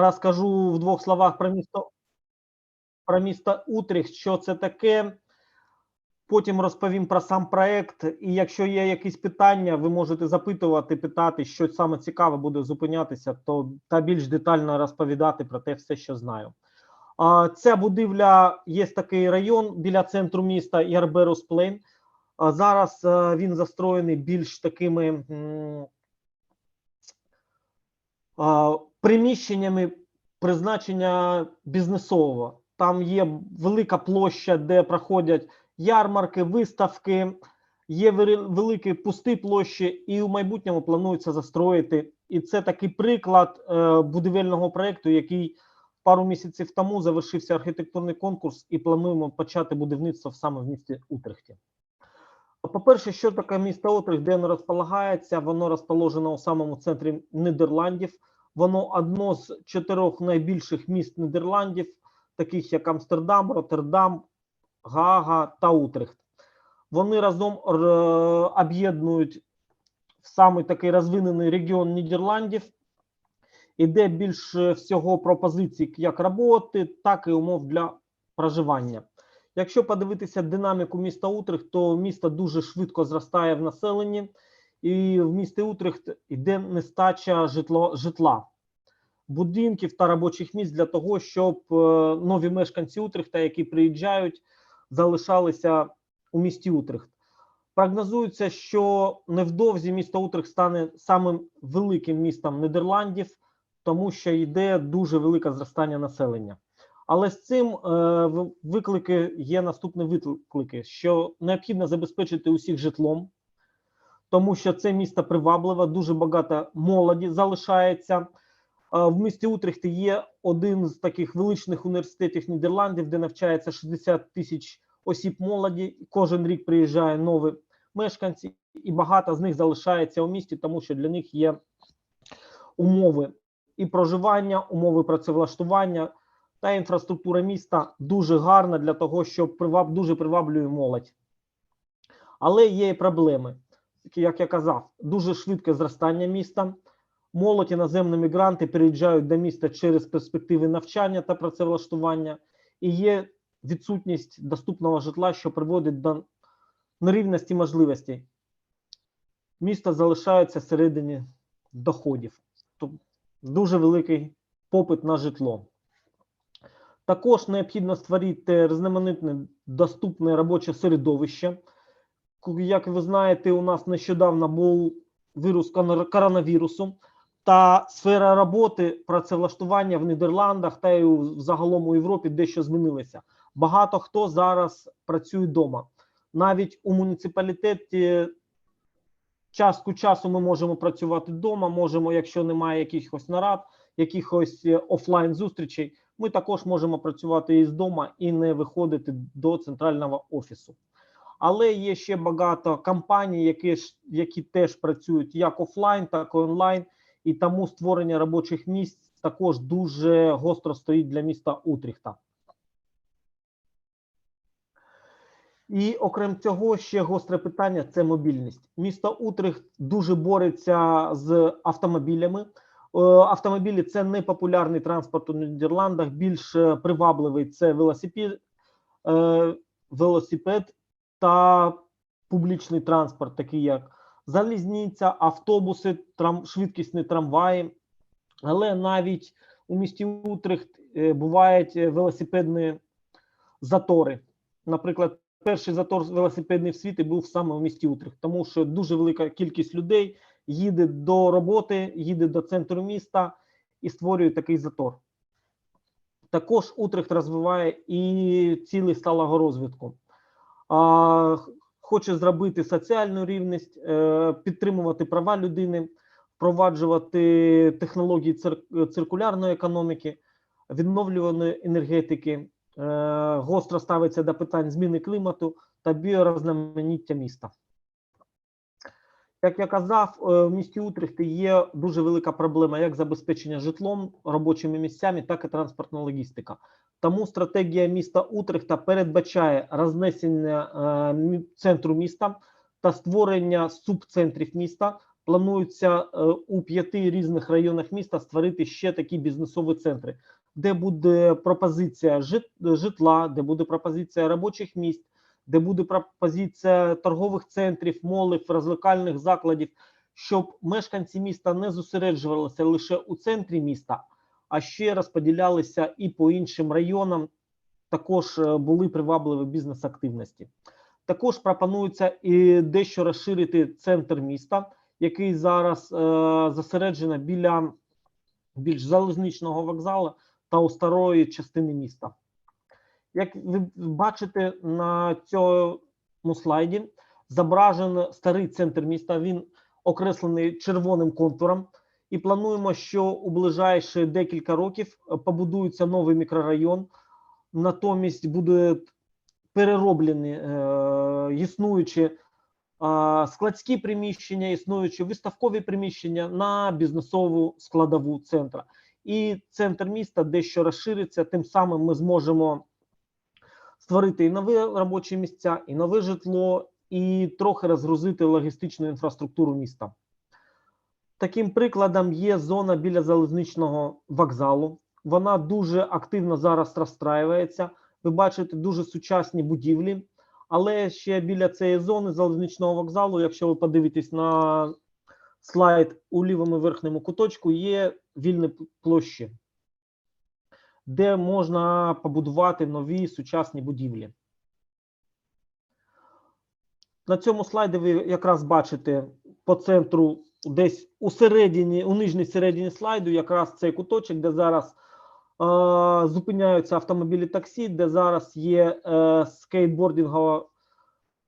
розкажу в двох словах про місто, про місто Утрехт, що це таке. Потім розповім про сам проект. І якщо є якісь питання, ви можете запитувати, питати, що саме цікаве буде зупинятися, то та більш детально розповідати про те все, що знаю. А, Ця будівля є такий район біля центру міста Ярберус Плейн. Зараз е, він застроєний більш такими приміщеннями призначення бізнесового. Там є велика площа, де проходять ярмарки, виставки, є великі пусті площі, і в майбутньому планується застроїти. І це такий приклад е, будівельного проекту, який пару місяців тому завершився архітектурний конкурс, і плануємо почати будівництво саме в місті Утрехті. По-перше, що таке місто Утрехт, де воно розполагається? Воно розположено у самому центрі Нідерландів. Воно одно з чотирьох найбільших міст Нідерландів, таких як Амстердам, Роттердам, Гаага та Утрехт. Вони разом об'єднують в самий такий розвинений регіон Нідерландів, іде більше всього пропозицій як роботи, так і умов для проживання. Якщо подивитися динаміку міста Утрехт, то місто дуже швидко зростає в населенні, і в місті Утрехт йде нестача житло, житла, будинків та робочих місць для того, щоб е, нові мешканці Утрехта, які приїжджають, залишалися у місті Утрехт. Прогнозується, що невдовзі місто Утрехт стане самим великим містом Нідерландів, тому що йде дуже велике зростання населення. Але з цим е, виклики є наступні виклики, що необхідно забезпечити усіх житлом, тому що це місто привабливе, дуже багато молоді залишається. В місті Утрехті є один з таких величних університетів Нідерландів, де навчається 60 тисяч осіб молоді. Кожен рік приїжджає нові мешканці, і багато з них залишається у місті, тому що для них є умови і проживання, умови працевлаштування та інфраструктура міста дуже гарна для того, щоб приваб, дуже приваблює молодь. Але є і проблеми. Як я казав, дуже швидке зростання міста. Молодь іноземні мігранти переїжджають до міста через перспективи навчання та працевлаштування, і є відсутність доступного житла, що приводить до нерівності можливостей. Місто залишається всередині доходів. Тобто дуже великий попит на житло. Також необхідно створити різноманітне доступне робоче середовище. Як ви знаєте, у нас нещодавно був вірус коронавірусу, та сфера роботи працевлаштування в Нідерландах та й загалом у Європі дещо змінилася. Багато хто зараз працює вдома. Навіть у муніципалітеті частку часу ми можемо працювати вдома, можемо, якщо немає якихось нарад, якихось е, офлайн зустрічей, ми також можемо працювати із дома і не виходити до центрального офісу. Але є ще багато компаній, які, які теж працюють як офлайн, так і онлайн, і тому створення робочих місць також дуже гостро стоїть для міста Утріхта. І окрім цього, ще гостре питання це мобільність. Місто Утрихт дуже бореться з автомобілями. Е, Автомобілі це не популярний транспорт у Нідерландах. Більш привабливий це е, велосипед та публічний транспорт, такий як залізниця, автобуси, трам, швидкісні трамваї. Але навіть у місті Утрихт е, бувають е, велосипедні затори. Наприклад, перший затор велосипедний в світі був саме в місті Утрихт, тому що дуже велика кількість людей їде до роботи, їде до центру міста і створює такий затор. Також Утрихт розвиває і цілі сталого розвитку. Хоче зробити соціальну рівність, е, підтримувати права людини, впроваджувати технології циркулярної економіки, відновлюваної енергетики, е, гостро ставиться до питань зміни клімату та біорозноманіття міста. Як я казав, е, в місті Утрехті є дуже велика проблема як забезпечення житлом, робочими місцями, так і транспортна логістика. Тому стратегія міста Утрехта передбачає рознесення е, центру міста та створення субцентрів міста. Планується е, у п'яти різних районах міста створити ще такі бізнесові центри, де буде пропозиція жит- житла, де буде пропозиція робочих місць, де буде пропозиція торгових центрів, молів, розвлекальних закладів, щоб мешканці міста не зосереджувалися лише у центрі міста, а ще розподілялися і по іншим районам. Також е, були привабливі бізнес-активності. Також пропонується і дещо розширити центр міста, який зараз е, зосереджено біля більш залізничного вокзалу та у старої частини міста. Як ви бачите на цьому слайді, зображений старий центр міста. Він окреслений червоним контуром. І плануємо, що у ближайші декілька років е, побудується новий мікрорайон. Натомість будуть перероблені е, існуючі е, складські приміщення, існуючі виставкові приміщення на бізнесову складову центра. І центр міста дещо розшириться. Тим самим ми зможемо створити і нові робочі місця, і нове житло, і трохи розгрузити логістичну інфраструктуру міста. Таким прикладом є зона біля залізничного вокзалу. Вона дуже активно зараз розстраюється. Ви бачите дуже сучасні будівлі, але ще біля цієї зони залізничного вокзалу, якщо ви подивитесь на слайд у лівому верхньому куточку, є вільні площі, де можна побудувати нові сучасні будівлі. На цьому слайді ви якраз бачите по центру, десь у середині, у нижній середині слайду, якраз цей куточок, де зараз е, зупиняються автомобілі таксі, де зараз є е, скейтбордингова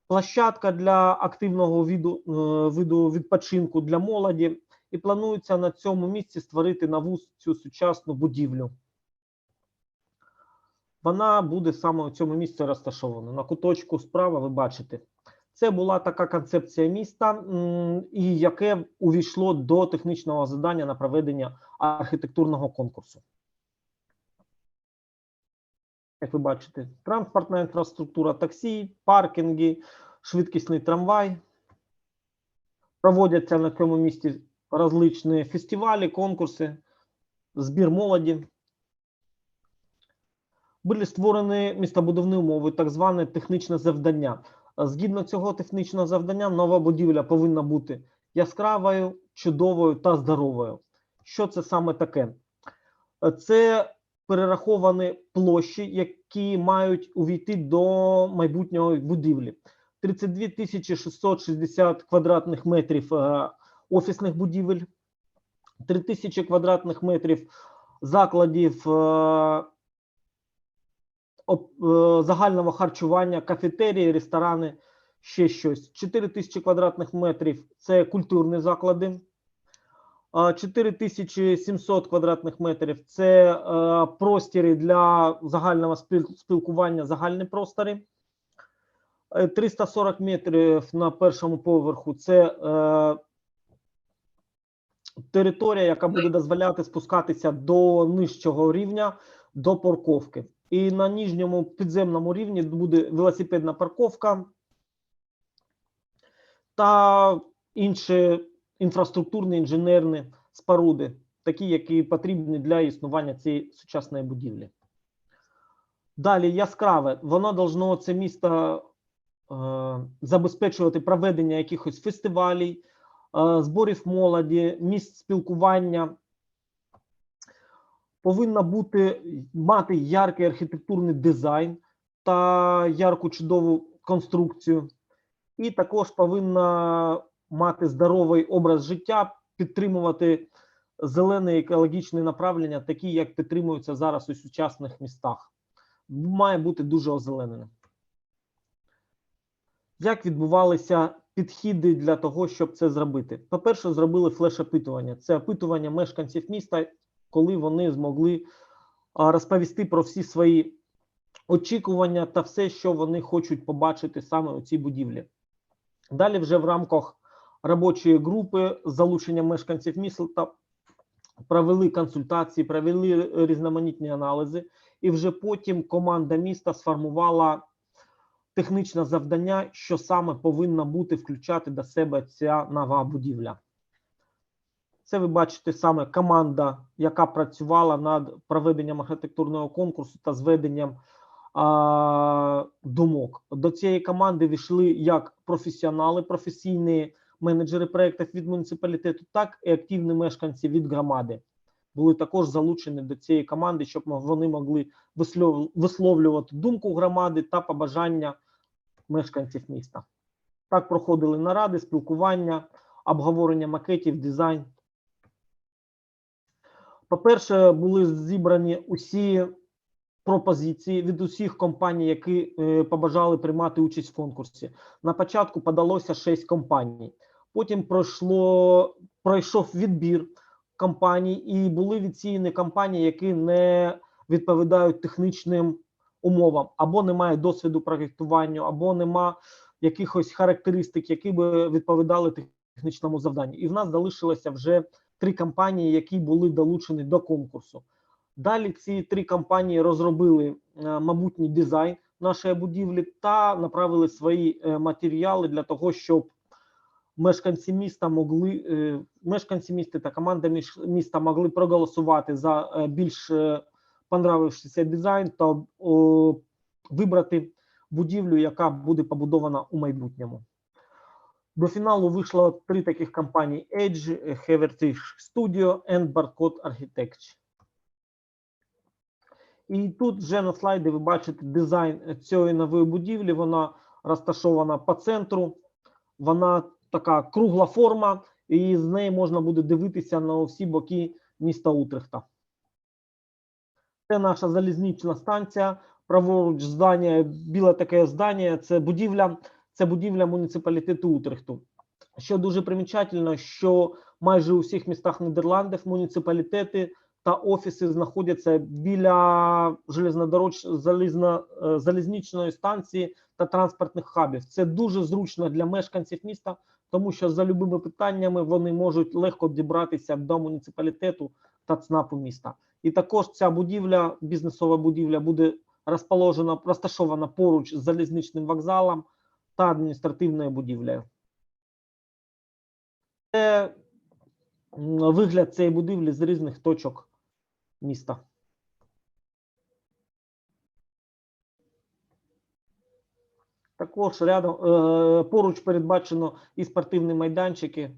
площадка для активного виду, е, виду відпочинку для молоді. І планується на цьому місці створити нову цю сучасну будівлю. Вона буде саме у цьому місці розташована. На куточку справа ви бачите. Це була така концепція міста, і яке увійшло до технічного завдання на проведення архітектурного конкурсу. Як ви бачите, транспортна інфраструктура, таксі, паркінги, швидкісний трамвай. Проводяться на цьому місці различні фестивалі, конкурси, збір молоді. Були створені містобудівні умови, так зване технічне завдання. Згідно цього технічного завдання, нова будівля повинна бути яскравою, чудовою та здоровою. Що це саме таке? Це перераховані площі, які мають увійти до майбутнього будівлі. 32 660 квадратних метрів е, офісних будівель, 3 тисячі квадратних метрів закладів е, загального харчування, кафетерії, ресторани, ще щось. 4 тисячі квадратних метрів це культурні заклади. А 4700 квадратних метрів це е, простіри для загального спілкування, загальні простори. Е, 340 метрів на першому поверху це е, територія, яка буде дозволяти спускатися до нижчого рівня, до парковки. І на нижньому підземному рівні буде велосипедна парковка та інші інфраструктурні інженерні споруди, такі, які потрібні для існування цієї сучасної будівлі. Далі яскраве, воно должно це місто е, забезпечувати проведення якихось фестивалів, е, зборів молоді, місць спілкування. Повинна бути мати яркий архітектурний дизайн та ярку чудову конструкцію, і також повинна мати здоровий образ життя, підтримувати зелене екологічне направлення, такі як підтримуються зараз у сучасних містах. Має бути дуже озелененим. Як відбувалися підхіди для того, щоб це зробити? По-перше, зробили флеш-опитування. Це опитування мешканців міста, коли вони змогли розповісти про всі свої очікування та все, що вони хочуть побачити саме у цій будівлі. Далі, вже в рамках робочої групи з залученням мешканців міста провели консультації, провели різноманітні аналізи, і вже потім команда міста сформувала технічне завдання, що саме повинна бути включати до себе ця нова будівля. Це ви бачите саме команда, яка працювала над проведенням архітектурного конкурсу та зведенням а, думок. До цієї команди війшли як професіонали, професійні менеджери проєктів від муніципалітету, так і активні мешканці від громади. Були також залучені до цієї команди, щоб вони могли висловлювати думку громади та побажання мешканців міста. Так проходили наради, спілкування, обговорення макетів, дизайн. По-перше, були зібрані усі пропозиції від усіх компаній, які е, побажали приймати участь в конкурсі. На початку подалося 6 компаній. Потім пройшло, пройшов відбір компаній, і були відсіяні компанії, які не відповідають технічним умовам, або немає досвіду проєктування, або нема якихось характеристик, які би відповідали технічному завданню. І в нас залишилося вже три компанії, які були долучені до конкурсу. Далі ці три компанії розробили е, майбутній дизайн нашої будівлі та направили свої е, матеріали для того, щоб мешканці міста могли е, мешканці міста та команда міста могли проголосувати за більш понравившийся дизайн та вибрати будівлю, яка буде побудована у майбутньому. До фіналу вийшло три таких компанії: Edge, Heritage Studio and Barcode Architecture. І тут вже на слайді ви бачите дизайн цієї нової будівлі. Вона розташована по центру. Вона така кругла форма, і з неї можна буде дивитися на всі боки міста Утрехта. Це наша залізнична станція. Праворуч здання, біле таке здання. Це будівля, це будівля муніципалітету Утрехту. Що дуже примічательно, що майже у всіх містах Нідерландів муніципалітети та офіси знаходяться біля железнодороч, залізно, е, залізничної станції та транспортних хабів. Це дуже зручно для мешканців міста, тому що за любими питаннями вони можуть легко дібратися до муніципалітету та ЦНАПу міста. І також ця будівля, бізнесова будівля, буде розположена, розташована поруч з залізничним вокзалом та адміністративною будівлею. Це вигляд цієї будівлі з різних точок міста. Також рядом е, поруч передбачено і спортивні майданчики.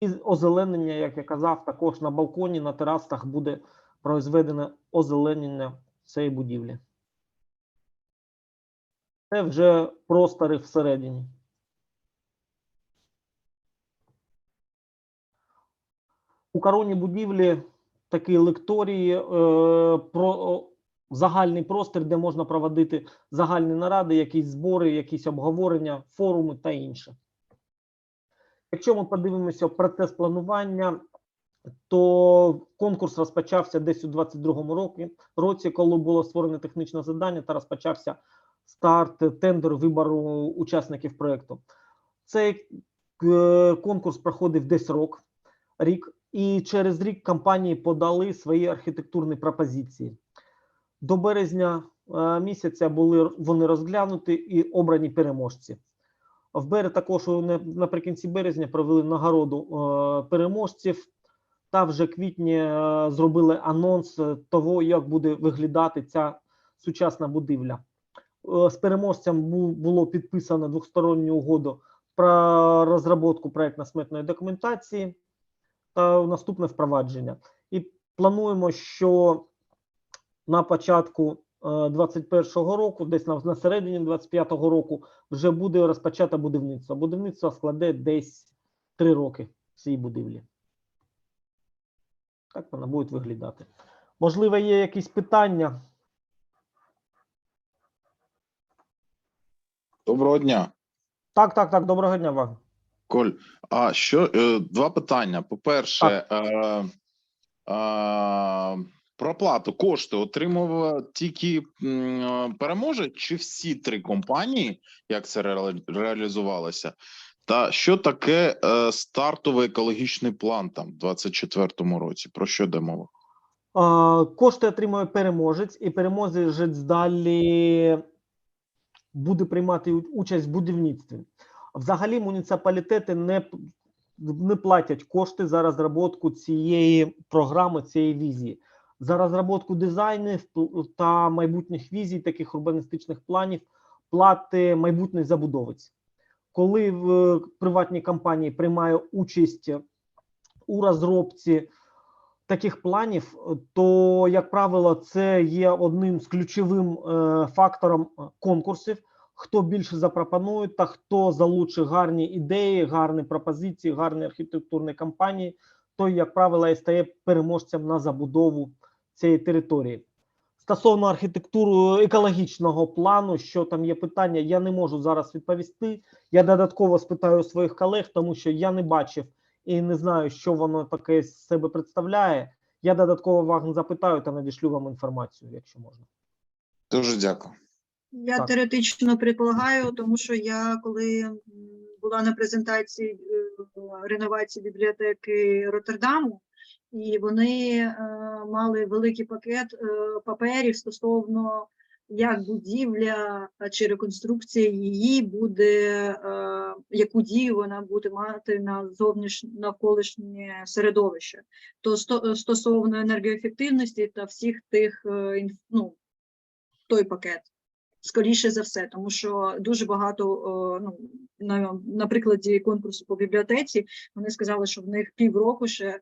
І озеленення, як я казав, також на балконі, на терасах буде произведене озеленення цієї будівлі. Це вже простори всередині. У короні будівлі такі лекторії, е, про загальний простір, де можна проводити загальні наради, якісь збори, якісь обговорення, форуми та інше. Якщо ми подивимося процес планування, то конкурс розпочався десь у 22-му році, коли було створено технічне завдання та розпочався старт тендеру вибору учасників проєкту. Цей е, конкурс проходив десь рок, рік, і через рік компанії подали свої архітектурні пропозиції. До березня е, місяця були вони розглянуті і обрані переможці. В березні також наприкінці березня провели нагороду е, переможців та вже квітні зробили анонс того, як буде виглядати ця сучасна будівля. Е, З переможцем було підписано двосторонню угоду про розробку проєктно-сметної документації та наступне впровадження. І плануємо, що на початку 2021 року, десь на, на середині 2025 року, вже буде розпочато будівництво. Будівництво складе десь 3 роки цієї будівлі. Так вона буде виглядати. Можливо, є якісь питання? Доброго дня, Так, так, так. Доброго дня вам. Коль. А що е, два питання? По-перше, е, е, про оплату кошти отримував тільки м, е, переможець чи всі три компанії, як це реали- реалізувалося? Та що таке е, стартовий екологічний план там в 24-му році? Про що йде мова? А, Кошти отримує переможець, і переможець далі буде приймати участь в будівництві. Взагалі, муніципалітети не не платять кошти за розробку цієї програми, цієї візії. За розробку дизайнів та майбутніх візій, таких урбаністичних планів, плати майбутній забудовець. Коли в приватній компанії приймає участь у розробці таких планів, то, як правило, це є одним з ключовим е, фактором е, конкурсів. Хто більше запропонує та хто залучить гарні ідеї, гарні пропозиції, гарні архітектурні компанії, той, як правило, і стає переможцем на забудову цієї території. Стосовно архітектури екологічного плану, що там є питання, я не можу зараз відповісти. Я додатково спитаю своїх колег, тому що я не бачив і не знаю, що воно таке з себе представляє. Я додатково вас запитаю та надішлю вам інформацію, якщо можна. Дуже дякую. Я Так. теоретично предполагаю, тому що я коли була на презентації е, реновації бібліотеки Роттердаму, і вони е, мали великий пакет е, паперів стосовно як будівля чи реконструкція її буде, е, яку дію вона буде мати на зовнішнє навколишнє середовище. То сто- стосовно енергоефективності та всіх тих е, ну, той пакет скоріше за все, тому що дуже багато ну, на, на прикладі конкурсу по бібліотеці вони сказали, що в них півроку ще е,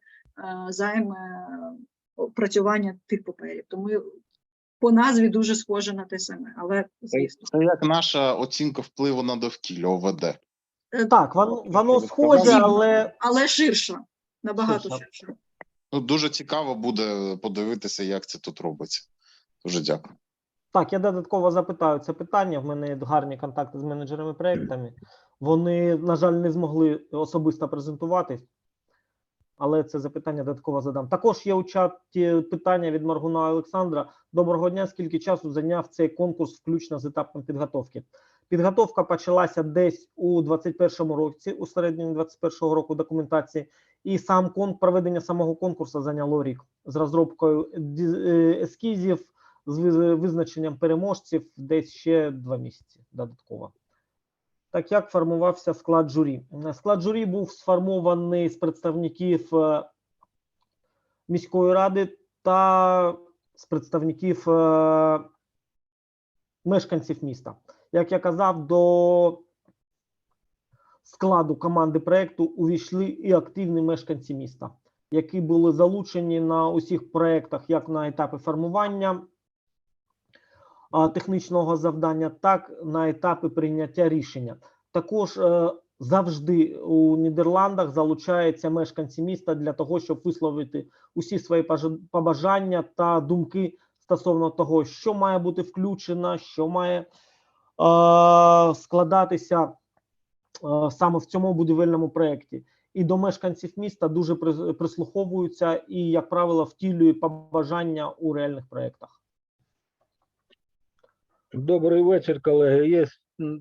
займе опрацювання тих паперів. Тому по назві дуже схоже на те саме, але звісно. Це як наша оцінка впливу на довкілля ОВД. Е, Так, воно, воно схоже, але Але ширше, набагато Ширше. ширше. Ну, дуже цікаво буде подивитися, як це тут робиться. Дуже дякую. Так, я додатково запитаю це питання. В мене є гарні контакти з менеджерами проектами. Вони, на жаль, не змогли особисто презентуватись, але це запитання додатково задам. Також є у чаті питання від Маргуна Олександра. Доброго дня. Скільки часу зайняв цей конкурс, включно з етапом підготовки? Підготовка почалася десь у 21-му році, у середині 21-го року документації, і сам кон проведення самого конкурсу зайняло рік з розробкою е, ескізів з визначенням переможців десь ще два місяці додатково. Так як формувався склад журі? Склад журі був сформований з представників е, міської ради та з представників е, мешканців міста. Як я казав, до складу команди проекту увійшли і активні мешканці міста, які були залучені на усіх проектах, як на етапі формування технічного завдання, так на етапі прийняття рішення. Також е, завжди у Нідерландах залучаються мешканці міста для того, щоб висловити усі свої побажання та думки стосовно того, що має бути включено, що має складатися саме в цьому будівельному проєкті. І до мешканців міста дуже прис- прислуховуються і, як правило, втілюють побажання у реальних проєктах. Добрий вечір, колеги. Є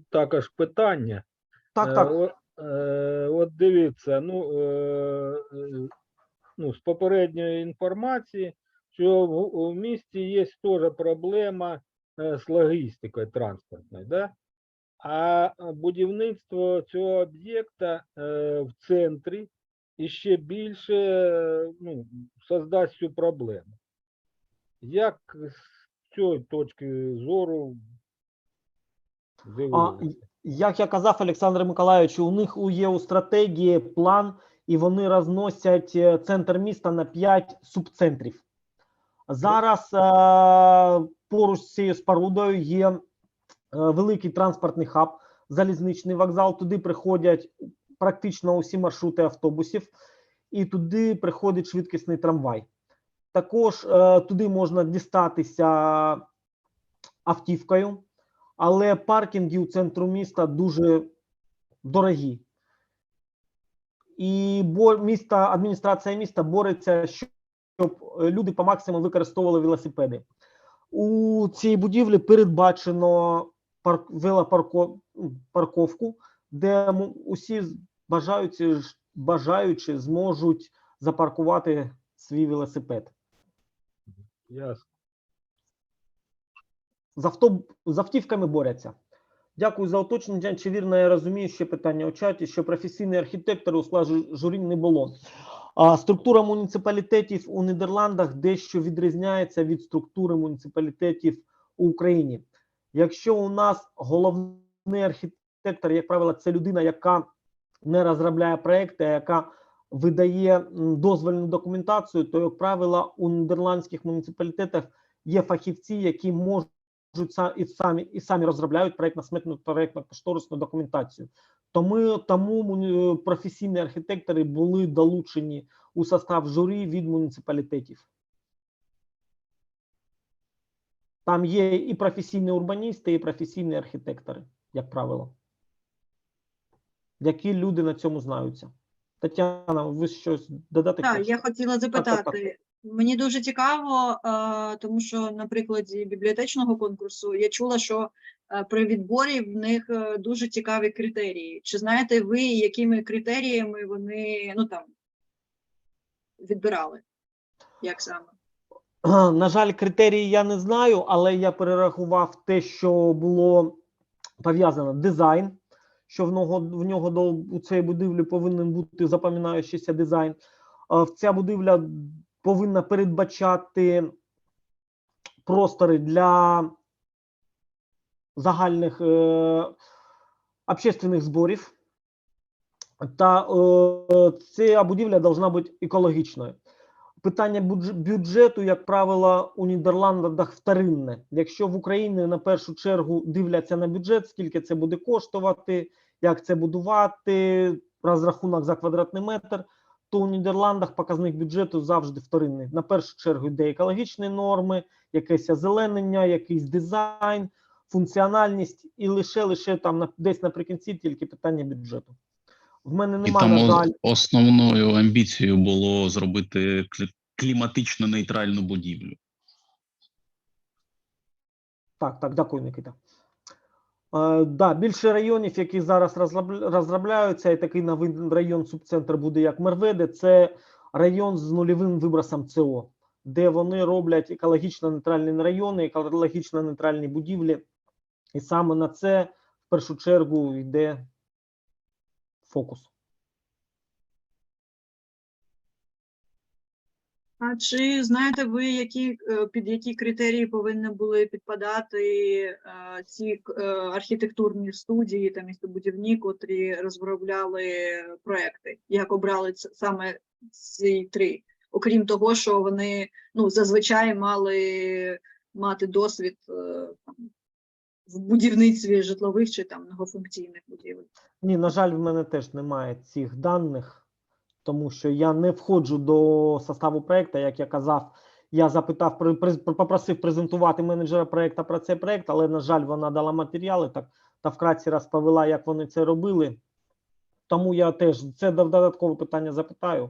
також питання. Так, Е, так. о- е, От дивіться, ну, е, ну, з попередньої інформації, що в, у місті є теж проблема з логістикою транспортною, да? а будівництво цього об'єкта в центрі іще більше ну, создасть цю проблему. Як з цієї точки зору А, як я казав Олександр Миколайович, у них у- є у стратегії план, і вони розносять е, центр міста на 5 субцентрів. Зараз е, поруч з цією спорудою є е, великий транспортний хаб, залізничний вокзал. Туди приходять практично усі маршрути автобусів, і туди приходить швидкісний трамвай. Також е, туди можна дістатися автівкою але паркінги у центру міста дуже дорогі. І бо міста, адміністрація міста бореться, щоб е, люди по максимуму використовували велосипеди. У цій будівлі передбачено парк, велопарко, парковку, де усі бажаючі, бажаючі зможуть запаркувати свій велосипед. Ясно. з, авто, з автівками борються. Дякую за уточнення. Чи вірно я розумію ще питання у чаті, що професійний архітектор у складі журі не було. А структура муніципалітетів у Нідерландах дещо відрізняється від структури муніципалітетів у Україні. Якщо у нас головний архітектор, як правило, це людина, яка не розробляє проекти, а яка видає дозвольну документацію, то, як правило, у нідерландських муніципалітетах є фахівці, які можуть і самі і самі розробляють проектно сметну проектно кошторисну документацію. Тому тому професійні архітектори були долучені у состав журі від муніципалітетів. Там є і професійні урбаністи, і професійні архітектори, як правило. Які люди на цьому знаються. Тетяна, ви щось додати? Так, хочете? я хотіла так, так. запитати. Мені дуже цікаво, е, тому що на прикладі бібліотечного конкурсу я чула, що е, при відборі в них е, дуже цікаві критерії. Чи знаєте ви, якими критеріями вони ну там відбирали? Як саме? На жаль, критерії я не знаю, але я перерахував те, що було пов'язано дизайн, що в нього в нього до у цієї будівлі повинен бути запам'ятаючийся дизайн. В Ця будівля повинна передбачати простори для загальних е, общественних зборів. Та е, ця будівля повинна бути екологічною. Питання бюджету, як правило, у Нідерландах вторинне. Якщо в Україні на першу чергу дивляться на бюджет, скільки це буде коштувати, як це будувати, розрахунок за квадратний метр, то у Нідерландах показник бюджету завжди вторинний. На першу чергу йде екологічні норми, якесь озеленення, якийсь дизайн, функціональність, і лише лише там десь наприкінці тільки питання бюджету. В мене немає, на жаль. основною амбіцією було зробити клі- кліматично нейтральну будівлю. Так, так, дякую, Никита. Е, да, більше районів, які зараз розробляються, і такий новий район субцентр буде як Мерведе, це район з нульовим вибросом СО, де вони роблять екологічно нейтральні райони, екологічно нейтральні будівлі. І саме на це в першу чергу йде фокус. А чи знаєте ви, які е, під які критерії повинні були підпадати е, ці е, архітектурні студії та містобудівні, котрі розробляли проекти? Як обрали саме ці три? Окрім того, що вони ну зазвичай мали мати досвід там, в будівництві житлових чи там многофункційних будівель? Ні, на жаль, в мене теж немає цих даних, тому що я не входжу до составу проекту. Як я казав, я запитав, попросив презентувати менеджера проекту про цей проект, але, на жаль, вона дала матеріали так та вкратці розповіла, як вони це робили. Тому я теж це дод- додаткове питання запитаю.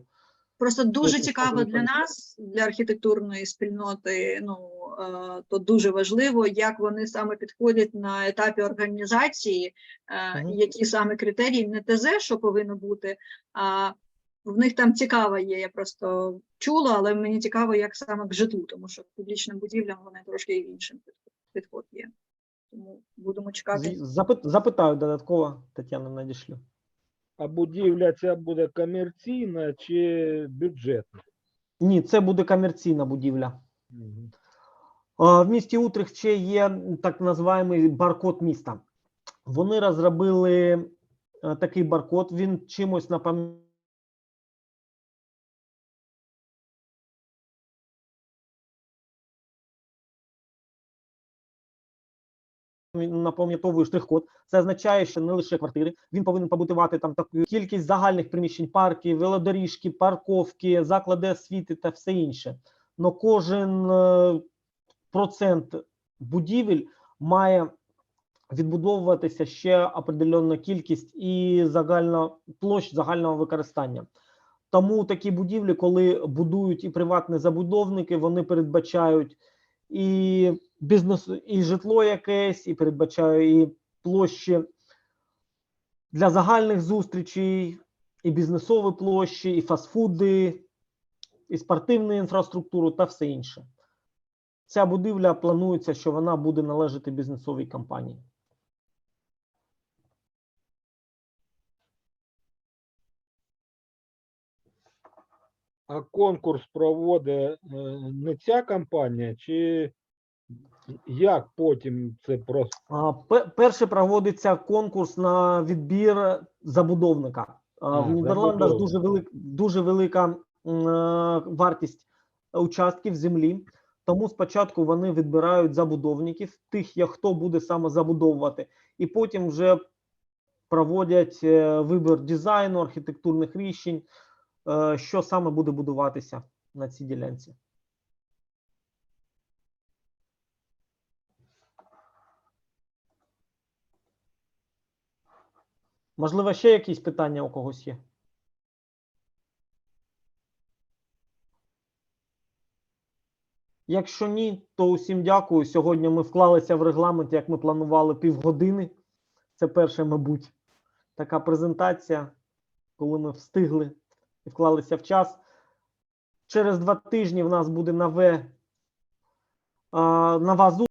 Просто дуже цікаво для нас, для архітектурної спільноти. Ну е, то дуже важливо, як вони саме підходять на етапі організації, е, які саме критерії, не ТЗ, що повинно бути, а в них там цікаво є. Я просто чула, але мені цікаво, як саме к житлу, тому що публічним будівлям вони трошки іншим підход- є. Тому будемо чекати. Запит, запитаю додатково, Тетяна надішлю. А будівля ця буде комерційна чи бюджетна? Ні, це буде комерційна будівля. А, В місті Утрехт ще є так називаємий баркод міста. Вони розробили е, такий баркод. Він чимось напам'ятає. Напам'ятовує штрих-код. Це означає, що не лише квартири. Він повинен побудувати там таку кількість загальних приміщень, парки, велодоріжки, парковки, заклади освіти та все інше. Но кожен е, процент будівель має відбудовуватися ще определенна кількість і загальна площ загального використання. Тому такі будівлі, коли будують і приватні забудовники, вони передбачають і бізнес і житло якесь, і передбачаю і площі для загальних зустрічей, і бізнесові площі, і фастфуди, і спортивну інфраструктуру та все інше. Ця будівля планується, що вона буде належати бізнесовій компанії. А конкурс проводить е, не ця компанія, чи як потім це просто? Перше проводиться конкурс на відбір забудовника. А, В Нідерландах забудовник. дуже велик, дуже велика е, вартість участків землі. Тому спочатку вони відбирають забудовників, тих, хто буде саме забудовувати, і потім вже проводять е, вибір дизайну, архітектурних рішень, е, що саме буде будуватися на цій ділянці. Можливо, ще якісь питання у когось є? Якщо ні, то усім дякую. Сьогодні ми вклалися в регламент, як ми планували, півгодини. Це перша, мабуть, така презентація, коли ми встигли і вклалися в час. Через два тижні в нас буде нове, нова зустріч.